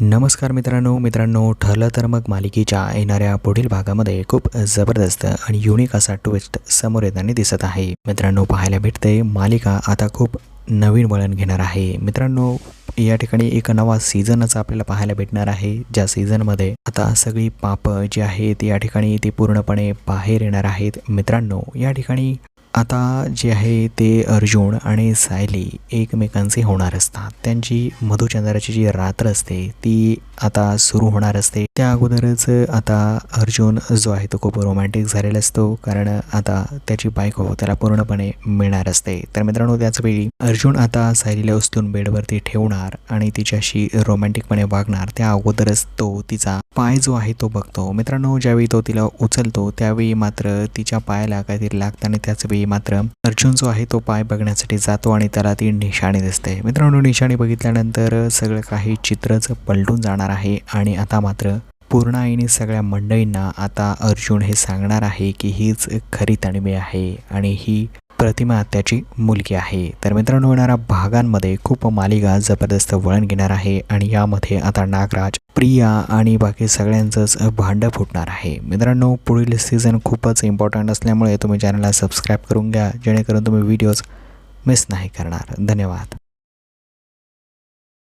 नमस्कार मित्रांनो मित्रांनो ठरलं तर मग मालिकेच्या येणाऱ्या पुढील भागामध्ये खूप जबरदस्त आणि युनिक असा ट्विस्ट समोर येताना दिसत आहे. मित्रांनो पाहायला भेटते मालिका आता खूप नवीन वळण घेणार आहे. मित्रांनो या ठिकाणी एक नवा सीझनच आपल्याला पाहायला भेटणार आहे. ज्या सीझनमध्ये आता सगळी पापं जी आहेत या ठिकाणी ती पूर्णपणे बाहेर येणार आहेत. मित्रांनो या ठिकाणी आता जे आहे ते अर्जुन आणि सायली एकमेकांचे होणार असतात. त्यांची मधुचंद्राची जी रात्र असते ती आता सुरू होणार असते. त्या अगोदरच आता अर्जुन जो आहे तो खूप रोमॅन्टिक झालेला असतो कारण आता त्याची बायको त्याला पूर्णपणे मिळणार असते. तर मित्रांनो त्याच वेळी अर्जुन आता सायलीला उचलून बेडवरती ठेवणार आणि तिच्याशी रोमॅन्टिकपणे वागणार. त्या अगोदरच तो तिचा पाय जो आहे तो बघतो. मित्रांनो ज्यावेळी तो तिला उचलतो त्यावेळी मात्र तिच्या पायाला काहीतरी लागतं आणि त्याच वेळी मात्र अर्जुन जो आहे तो पाय बघण्यासाठी जातो आणि त्याला ती निशाणी दिसते. मित्रांनो निशाणी बघितल्यानंतर सगळं काही चित्रच पलटून जाणार आहे आणि आता मात्र पूर्ण आईने सगळ्या मंडळींना आता अर्जुन हे सांगणार आहे की हीच खरी तणबी आहे आणि ही प्रतिमा त्याची मुलगी आहे. तर मित्रांनो येणाऱ्या भागांमध्ये खूप मालिका जबरदस्त वळण घेणार आहे आणि यामध्ये आता नागराज प्रिया आणि बाकी सगळ्यांचंच भांडं फुटणार आहे. मित्रांनो पुढील सीझन खूपच इम्पॉर्टंट असल्यामुळे तुम्ही चॅनलला सबस्क्राईब करून घ्या जेणेकरून तुम्ही व्हिडिओज मिस नाही करणार. धन्यवाद.